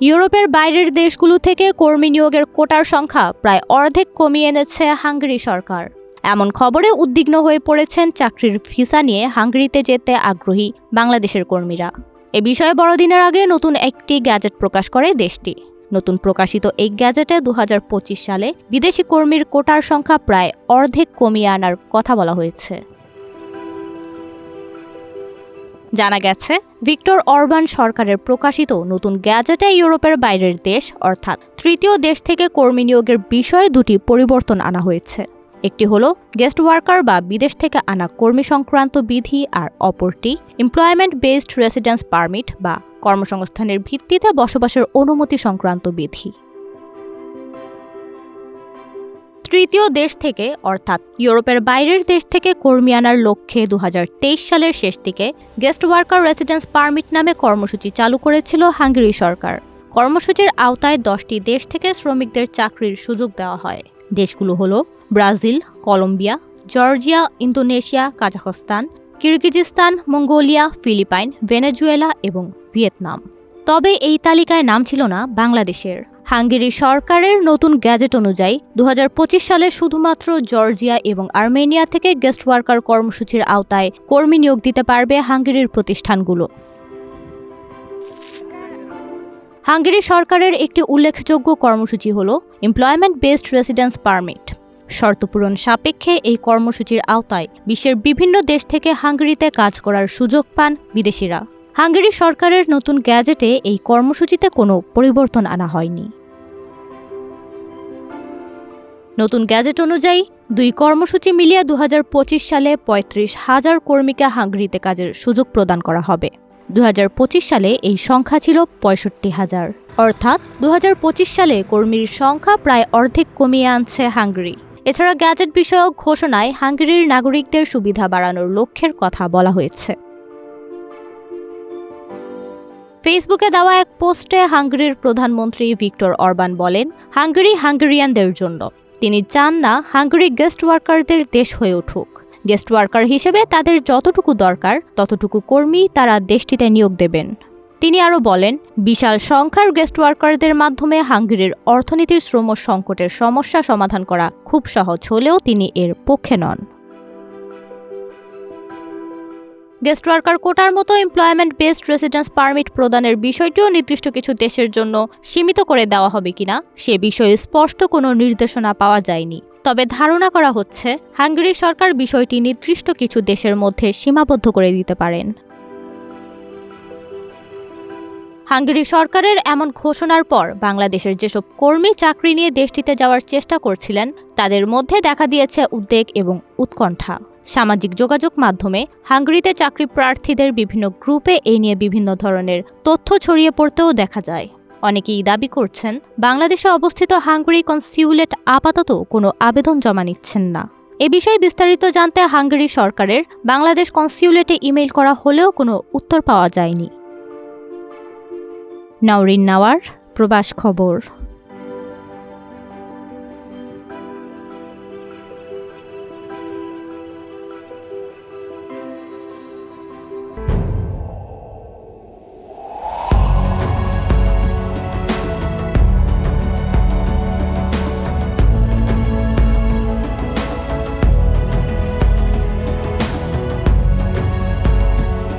ইউরোপের বাইরের দেশগুলো থেকে কর্মী নিয়োগের কোটার সংখ্যা প্রায় অর্ধেক কমিয়ে এনেছে হাঙ্গেরি সরকার। এমন খবরে উদ্বিগ্ন হয়ে পড়েছেন চাকরির ভিসা নিয়ে হাঙ্গেরিতে যেতে আগ্রহী বাংলাদেশের কর্মীরা। এ বিষয়ে বড়দিনের আগে নতুন একটি গ্যাজেট প্রকাশ করে দেশটি। নতুন প্রকাশিত এই গ্যাজেটে দু হাজার পঁচিশ সালে বিদেশি কর্মীর কোটার সংখ্যা প্রায় অর্ধেক কমিয়ে আনার কথা বলা হয়েছে। জানা গেছে, ভিক্টর অরবান সরকারের প্রকাশিত নতুন গ্যাজেটে ইউরোপের বাইরের দেশ, অর্থাৎ তৃতীয় দেশ থেকে কর্মী নিয়োগের বিষয়ে দুটি পরিবর্তন আনা হয়েছে। একটি হলো গেস্ট ওয়ার্কার বা বিদেশ থেকে আনা কর্মী সংক্রান্ত বিধি আর অপরটি এমপ্লয়মেন্ট বেসড রেসিডেন্স পারমিট বা কর্মসংস্থানের ভিত্তিতে বসবাসের অনুমতি সংক্রান্ত বিধি। তৃতীয় দেশ থেকে, অর্থাৎ ইউরোপের বাইরের দেশ থেকে কর্মী আনার লক্ষ্যে দু হাজার তেইশ সালের শেষ দিকে গেস্ট ওয়ার্কার রেসিডেন্স পারমিট নামে কর্মসূচি চালু করেছিল হাঙ্গেরি সরকার। কর্মসূচির আওতায় দশটি দেশ থেকে শ্রমিকদের চাকরির সুযোগ দেওয়া হয়। দেশগুলো হলো Brazil, Colombia, Georgia, Indonesia, Kazakhstan, Kyrgyzstan, Mongolia, Philippines, Venezuela এবং ভিয়েতনাম। তবে এই তালিকায় নাম ছিল না বাংলাদেশের। হাঙ্গেরি সরকারের নতুন গ্যাজেট অনুযায়ী দু হাজার পঁচিশ সালে শুধুমাত্র জর্জিয়া এবং আর্মেনিয়া থেকে গেস্ট ওয়ার্কার কর্মসূচির আওতায় কর্মী নিয়োগ দিতে পারবে হাঙ্গেরির প্রতিষ্ঠানগুলো। হাঙ্গেরি সরকারের একটি উল্লেখযোগ্য কর্মসূচি হল এমপ্লয়মেন্ট বেসড রেসিডেন্স পারমিট শর্তপূরণ সাপেক্ষে এই কর্মসূচির আওতায় বিশ্বের বিভিন্ন দেশ থেকে হাঙ্গেরিতে কাজ করার সুযোগ পান বিদেশিরা। হাঙ্গেরি সরকারের নতুন গ্যাজেটে এই কর্মসূচিতে কোনো পরিবর্তন আনা হয়নি। নতুন গ্যাজেট অনুযায়ী দুই কর্মসূচি মিলিয়ে দু হাজার পঁচিশ সালে পঁয়ত্রিশ হাজার কর্মীকে হাঙ্গেরিতে কাজের সুযোগ প্রদান করা হবে। দু হাজার পঁচিশ সালে এই সংখ্যা ছিল পঁয়ষট্টি হাজার। অর্থাৎ দু হাজার পঁচিশ সালে কর্মীর সংখ্যা প্রায় অর্ধেক কমিয়ে আনছে হাঙ্গেরি। এছাড়া গ্যাজেট বিষয়ক ঘোষণায় হাঙ্গেরির নাগরিকদের সুবিধা বাড়ানোর লক্ষ্যের কথা বলা হয়েছে। ফেসবুকে দেওয়া এক পোস্টে হাঙ্গেরির প্রধানমন্ত্রী ভিক্টর অরবান বলেন, হাঙ্গেরি হাঙ্গেরিয়ানদের জন্য। তিনি চান না হাঙ্গেরি গেস্ট ওয়ার্কারদের দেশ হয়ে উঠুক। গেস্ট ওয়ার্কার হিসেবে তাদের যতটুকু দরকার, ততটুকু কর্মী তারা দেশটিতে নিয়োগ দেবেন। তিনি আরও বলেন, বিশাল সংখ্যার গেস্ট ওয়ার্কারদের মাধ্যমে হাঙ্গেরির অর্থনীতির শ্রম সংকটের সমস্যা সমাধান করা খুব সহজ হলেও তিনি এর পক্ষে নন। গেস্ট ওয়ার্কার কোটার মতো এমপ্লয়মেন্ট বেসড রেসিডেন্স পারমিট প্রদানের বিষয়টিও নির্দিষ্ট কিছু দেশের জন্য সীমিত করে দেওয়া হবে কিনা সে বিষয়ে স্পষ্ট কোনো নির্দেশনা পাওয়া যায়নি। তবে ধারণা করা হচ্ছে, হাঙ্গেরি সরকার বিষয়টি নির্দিষ্ট কিছু দেশের মধ্যে সীমাবদ্ধ করে দিতে পারেন। হাঙ্গেরি সরকারের এমন ঘোষণার পর বাংলাদেশের যেসব কর্মী চাকরি নিয়ে দেশটিতে যাওয়ার চেষ্টা করছিলেন, তাদের মধ্যে দেখা দিয়েছে উদ্বেগ এবং উৎকণ্ঠা। সামাজিক যোগাযোগ মাধ্যমে হাঙ্গেরিতে চাকরি প্রার্থীদের বিভিন্ন গ্রুপে এই নিয়ে বিভিন্ন ধরনের তথ্য ছড়িয়ে পড়তেও দেখা যায়। অনেকেই দাবি করছেন, বাংলাদেশে অবস্থিত হাঙ্গেরি কনসিউলেট আপাতত কোনো আবেদন জমা নিচ্ছেন না। এ বিষয়ে বিস্তারিত জানতে হাঙ্গেরি সরকারের বাংলাদেশ কনসিউলেটে ইমেইল করা হলেও কোনো উত্তর পাওয়া যায়নি। নাওরিন নাওয়ার প্রবাস খবর।